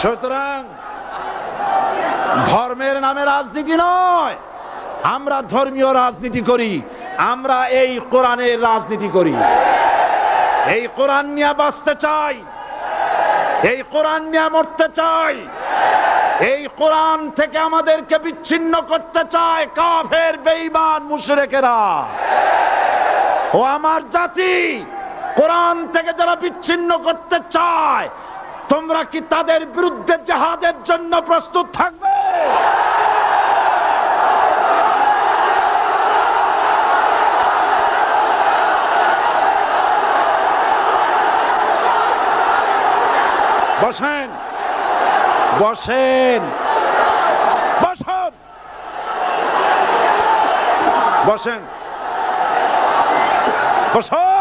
সুতরাং ধর্মের নামে রাজনীতি নয়। আমরা ধর্মীয় রাজনীতি করি, আমরা এই কোরআনের রাজনীতি করি। এই কোরআন নিয়ে বাঁচতে চাই, এই কোরআন নিয়ে মরতে চাই, এই কোরআন থেকে আমাদেরকে বিচ্ছিন্ন করতে চায় কাফের, বেঈমান, মুশরিকেরা। ও আমার জাতি, কোরআন থেকে যারা বিচ্ছিন্ন করতে চায় তোমরা কি তাদের বিরুদ্ধে জাহাদের জন্য প্রস্তুত থাকবে? বসেন। বসেন। বসেন। বসেন। বসো